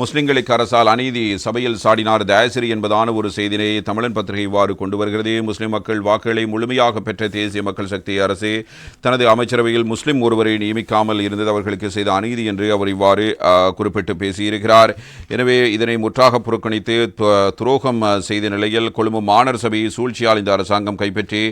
முஸ்லிம்களுக்கு அரசால் அநீதி சபையில் சாடினார். தயாசிரி என்பதான ஒரு செய்தியை தமிழன் பத்திரிகை இவ்வாறு கொண்டு வருகிறது. முஸ்லிம் மக்கள் வாக்குகளை முழுமையாக பெற்ற தேசிய மக்கள் சக்தி அரசு தனது அமைச்சரவையில் முஸ்லிம் ஒருவரை நியமிக்காமல் இருந்தது அவர்களுக்கு செய்த அநீதி என்று அவர் இவ்வாறு குறிப்பிட்டு பேசியிருக்கிறார். எனவே இதனை முற்றாக புறக்கணித்து துரோகம் செய்த நிலையில் கொழும்பு மாணவர் சபையை சூழ்ச்சியால் இந்த அரசாங்கம் கைப்பற்றி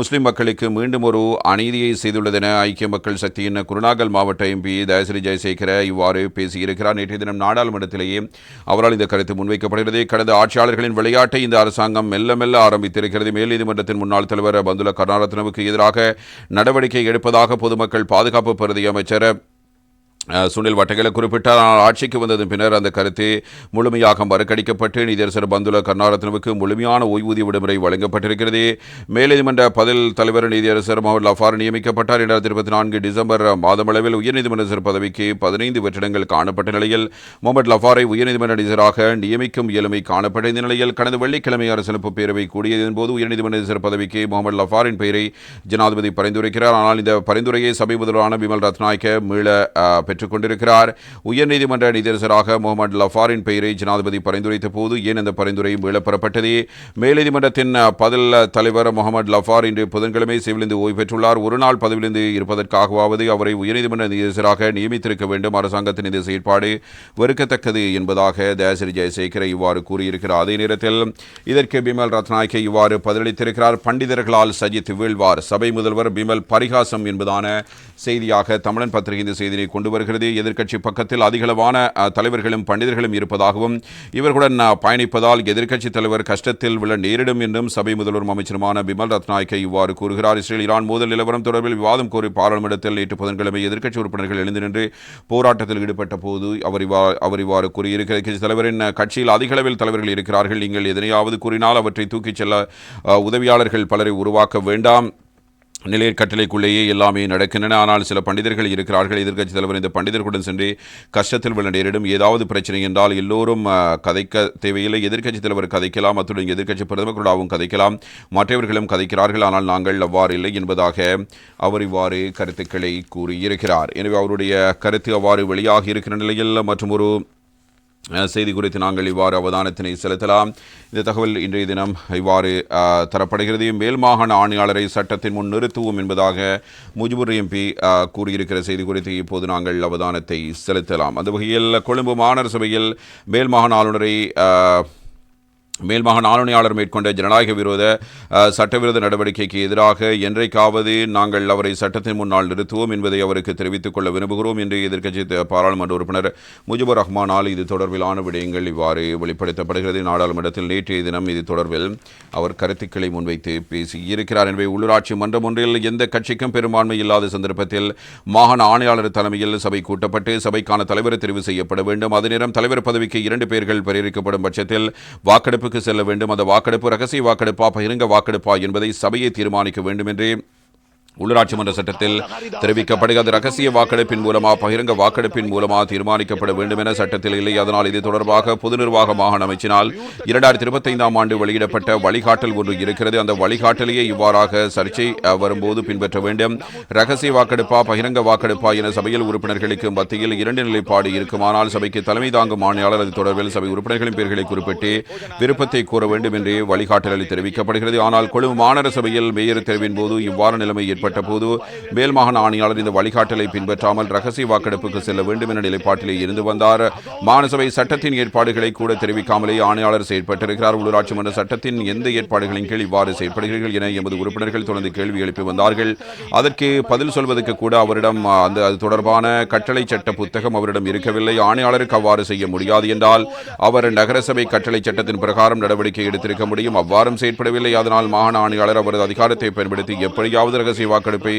முஸ்லிம் மக்களுக்கு மீண்டும் ஒரு அநீதியை செய்துள்ளதென ஐக்கிய மக்கள் சக்தியின் குருநாகல் மாவட்ட எம்பி தயசிரி ஜெயசேகர இவ்வாறு பேசியிருக்கிறார். நேற்றைய தினம் நாடாளுமன்றத்திலேயே அவரால் இந்த கருத்து முன்வைக்கப்படுகிறது. கடந்த ஆட்சியாளர்களின் விளையாட்டை இந்த அரசாங்கம் மெல்ல மெல்ல ஆரம்பித்திருக்கிறது. மேல் நீதிமன்றத்தின் முன்னாள் தலைவர் பந்துல கருணாரத்னவுக்கு எதிராக நடவடிக்கை எடுப்பதாக பொதுமக்கள் பாதுகாப்பு பிரதி அமைச்சர் சுனில் வட்டகல குறிப்பிட்டார் ஆனால் ஆட்சிக்கு வந்ததன் பின்னர் அந்த கருத்து முழுமையாக மறுக்கடிக்கப்பட்டு நீதியரசர் பந்துல கருணாரத்னவுக்கு முழுமையான ஓய்வூதிய விடுமுறை வழங்கப்பட்டிருக்கிறது. மேல்நீதிமன்ற பதில் தலைவர் நீதியரசர் முகமது லஃபார் நியமிக்கப்பட்டார். இரண்டாயிரத்தி இருபத்தி நான்கு டிசம்பர் மாதமளவில் உயர்நீதிமன்ற பதவிக்கு பதினைந்து வெற்றிடங்கள் காணப்பட்ட நிலையில் முகமது லஃபாரை உயர்நீதிமன்ற நீதியராக நியமிக்கும் இயலுமை காணப்பட்ட இந்த நிலையில் கடந்த வெள்ளிக்கிழமை அரசமைப்பு பேரவை கூடியதன் போது உயர்நீதிமன்ற நீதியரசர் பதவிக்கு முகமது லஃபாரின் பெயரை ஜனாதிபதி பரிந்துரைக்கிறார். ஆனால் இந்த பரிந்துரையை சபை முதல்வரான பிமல் ரத்நாயக்க மீள பெற்றுக் கொண்டிருக்கிறார் உயர்நீதிமன்ற நீதியரசராக முகமது லஃபாரின் பெயரை ஜனாதிபதி பரிந்துரைத்த போது ஏன் அந்த பரிந்துரை மீளப்பெறப்பட்டது? மேல்நீதிமன்றத்தின் பதில் தலைவர் முகமது லஃபார் இன்று புதன்கிழமை சிவிலிருந்து ஓய்வு பெற்றுள்ளார். ஒருநாள் பதவியிலிருந்து இருப்பதற்காகவாவது அவரை உயர்நீதிமன்ற நீதியரசராக நியமித்திருக்க வேண்டும். அரசாங்கத்தின் இந்த செயற்பாடு வெறுக்கத்தக்கது என்பதாக தயாசிரி ஜெயசேகரை இவ்வாறு கூறியிருக்கிறார். அதே நேரத்தில் இதற்கு பிமல் ரத்நாயக்க இவ்வாறு பதிலளித்திருக்கிறார். பண்டிதர்களால் சஜித் வீழ்வார். சபை முதல்வர் பிமல் பரிகாசம் என்பதான செய்தியாக தமிழன் பத்திரிகை இந்த செய்தியை கொண்டு வருகிறது. எதிர்க்கட்சி பக்கத்தில் அதிகளவான தலைவர்களும் பண்டிதர்களும் இருப்பதாகவும் இவர்களுடன் பயணிப்பதால் எதிர்க்கட்சி தலைவர் கஷ்டத்தில் விழ நேரிடும் என்றும் சபை முதல்வரும் அமைச்சருமான பிமல் ரத்நாயக்க இவ்வாறு கூறுகிறார். இஸ்ரேல் ஈரான் மோதல் நிலவரம் தொடர்பில் விவாதம் கோரி பாராளுமன்றத்தில் நேற்று புதன்கிழமை எதிர்க்கட்சி உறுப்பினர்கள் எழுந்து நின்று போராட்டத்தில் ஈடுபட்ட போது அவர் இவ்வா- அவர் இவ்வாறு கூறியிருக்கிற கட்சி தலைவரின் கட்சியில் அதிகளவில் தலைவர்கள் இருக்கிறார்கள். நீங்கள் எதனையாவது கூறினால் அவற்றை தூக்கிச் செல்ல உதவியாளர்கள் பலரை உருவாக்க வேண்டாம். நிலைய கட்டளைக்குள்ளேயே எல்லாமே நடக்கின்றன. ஆனால் சில பண்டிதர்கள் இருக்கிறார்கள். எதிர்க்கட்சி தலைவர் இந்த பண்டிதர்களுடன் சென்று கஷ்டத்தில் உள்ள நேரிடும் ஏதாவது பிரச்சனை என்றால் எல்லோரும் கதைக்க தேவையில்லை. எதிர்க்கட்சி தலைவர் கதைக்கலாம். அத்துடன் எதிர்க்கட்சி பிரதமர்களாகவும் கதைக்கலாம். மற்றவர்களும் கதைக்கிறார்கள். ஆனால் நாங்கள் அவ்வாறு இல்லை என்பதாக அவர் இவ்வாறு கருத்துக்களை கூறியிருக்கிறார். எனவே அவருடைய கருத்து அவ்வாறு வெளியாகி இருக்கிற நிலையில் மற்றும் ஒரு செய்தி குறித்து நாங்கள் இவ்வாறு அவதானத்தினை செலுத்தலாம். இந்த தகவல் இன்றைய தினம் இவ்வாறு தரப்படுகிறது. மேல் மாகாண ஆணையாளரை சட்டத்தின் முன் நிறுத்துவோம் என்பதாக முஜிபுர் எம்பி கூறியிருக்கிற செய்தி குறித்து இப்போது நாங்கள் அவதானத்தை செலுத்தலாம். அந்த வகையில் கொழும்பு மாநகர சபையில் மேல் மாகாண ஆளுநரை மேல்மாகாண மேல் மேற்கொண்ட ஜனநாயக விரோத சட்டவிரோத நடவடிக்கைக்கு எதிராக என்றைக்காவது நாங்கள் அவரை சட்டத்தின் முன்னால் நிறுத்துவோம் என்பதை அவருக்கு தெரிவித்துக் கொள்ள விரும்புகிறோம் என்று எதிர்க்கட்சி பாராளுமன்ற உறுப்பினர் முஜிபுர் ரஹ்மானால் இது தொடர்பிலான விடயங்கள் இவ்வாறு வெளிப்படுத்தப்படுகிறது. நாடாளுமன்றத்தில் நேற்றைய தினம் இது தொடர்பில் அவர் கருத்துக்களை முன்வைத்து பேசியிருக்கிறார். எனவே உள்ளூராட்சி மன்றம் ஒன்றில் எந்த கட்சிக்கும் பெரும்பான்மை இல்லாத சந்தர்ப்பத்தில் மாகாண ஆணையாளர் தலைமையில் சபை கூட்டப்பட்டு சபைக்கான தலைவர் தெரிவு செய்யப்பட வேண்டும். அதே நேரம் தலைவர் பதவிக்கு இரண்டு பேர்கள் பரிந்துரைக்கப்படும் பட்சத்தில் வாக்கெடுப்பு வாக்கெடுப்புக்கு செல்ல வேண்டும். அந்த வாக்கெடுப்பு ரகசிய வாக்கெடுப்பா பகிரங்க வாக்கெடுப்பா என்பதை சபையை தீர்மானிக்க வேண்டும் என்றே உள்ளூராட்சி மன்ற சட்டத்தில் தெரிவிக்கப்படுகிறது. ரகசிய வாக்கெடுப்பின் மூலமா பகிரங்க வாக்கெடுப்பின் மூலமா தீர்மானிக்கப்பட வேண்டும் என சட்டத்தில் இல்லை. அதனால் இது தொடர்பாக பொது நிர்வாக மாகாண அமைச்சினால் இரண்டாயிரத்தி இருபத்தைந்தாம் ஆண்டு வெளியிடப்பட்ட வழிகாட்டல் ஒன்று இருக்கிறது. அந்த வழிகாட்டலையே இவ்வாறாக சர்ச்சை வரும்போது பின்பற்ற வேண்டும். ரகசிய வாக்கெடுப்பா பகிரங்க வாக்கெடுப்பா என சபையில் உறுப்பினர்களுக்கு மத்தியில் இரண்டு நிலைப்பாடு இருக்குமானால் சபைக்கு தலைமை தாங்கும் ஆணையாளர் அது தொடர்பில் சபை உறுப்பினர்களின் பெயர்களை குறிப்பிட்டு விருப்பத்தை கூற வேண்டும் என்று வழிகாட்டலில் தெரிவிக்கப்படுகிறது. ஆனால் கொழும்பு மாநகர சபையில் மேயர் தெரிவின் போது இவ்வாறு நிலைமை ஏற்பட்ட போது மேல் மாகாண ஆணையாளர் இந்த வழிகாட்டலை பின்பற்றாமல் ரகசிய வாக்கெடுப்புக்கு செல்ல வேண்டும் என நிலைப்பாட்டிலே இருந்து வந்தார். மாநசபை சட்டத்தின் ஏற்பாடுகளை கூட தெரிவிக்காமலே ஆணையாளர் செயற்பட்டிருக்கிறார். உள்ளூராட்சி மன்ற சட்டத்தின் எந்த ஏற்பாடுகளின் கீழ் இவ்வாறு செயற்படுகிறீர்கள் என எமது உறுப்பினர்கள் தொடர்ந்து கேள்வி எழுப்பி வந்தார்கள். அதற்கு பதில் சொல்வதற்கு கூட அவரிடம் அந்த அது தொடர்பான கட்டளை சட்ட புத்தகம் அவரிடம் இருக்கவில்லை. ஆணையாளருக்கு அவ்வாறு செய்ய முடியாது என்றால் அவர் நகரசபை கட்டளை சட்டத்தின் பிரகாரம் நடவடிக்கை எடுத்திருக்க முடியும். அவ்வாறும் செயற்படவில்லை. அதனால் மாகாண ஆணையாளர் அவரது அதிகாரத்தை பயன்படுத்தி எப்படியாவது ரகசிய வாக்கெடுப்பை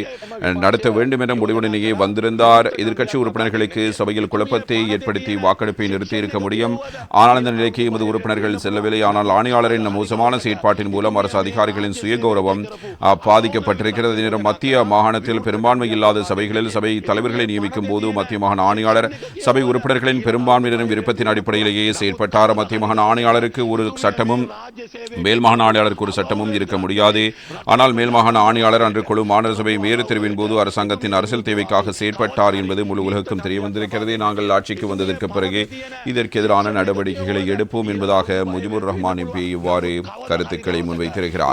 நடத்த வேண்டும் என்ற முடிவுடனேயே வந்திருந்தார். எதிர்க்கட்சி உறுப்பினர்களுக்கு சபையில் குழப்பத்தை ஏற்படுத்தி வாக்கெடுப்பை நிறுத்தியிருக்க முடியும். ஆனால் இந்த நிலைக்கு எமது உறுப்பினர்கள் செல்லவில்லை. ஆனால் ஆணையாளரின் மோசமான செயற்பாட்டின் மூலம் அரசு அதிகாரிகளின் சுயகௌரவம் பாதிக்கப்பட்டிருக்கிறது. நேரம் மத்திய மாகாணத்தில் பெரும்பான்மை இல்லாத சபைகளில் சபை தலைவர்களை நியமிக்கும் போது மத்திய மாகாண ஆணையாளர் சபை உறுப்பினர்களின் பெரும்பான்மையினரின் விருப்பத்தின் அடிப்படையிலேயே செயற்பட்டார். மத்திய மாகாண ஆணையாளருக்கு ஒரு சட்டமும் மேல் மாகாண ஆணையாளருக்கு ஒரு சட்டமும் இருக்க முடியாது. ஆனால் மேல் மாகாண ஆணையாளர் அன்று குழு மாநகர சபை மேயர் தெரிவின் போது அரசாங்கத்தின் அரசியல் தேவைக்காக செயற்பட்டார் என்பது முழு உலகுக்கும் தெரிய வந்திருக்கிறது. நாங்கள் ஆட்சிக்கு வந்ததற்கு பிறகு இதற்கு எதிரான நடவடிக்கைகளை எடுப்போம் என்பதாக முஜிபுர் ரஹ்மான் எம்பி இவ்வாறு கருத்துக்களை முன்வைத்திருக்கிறார்.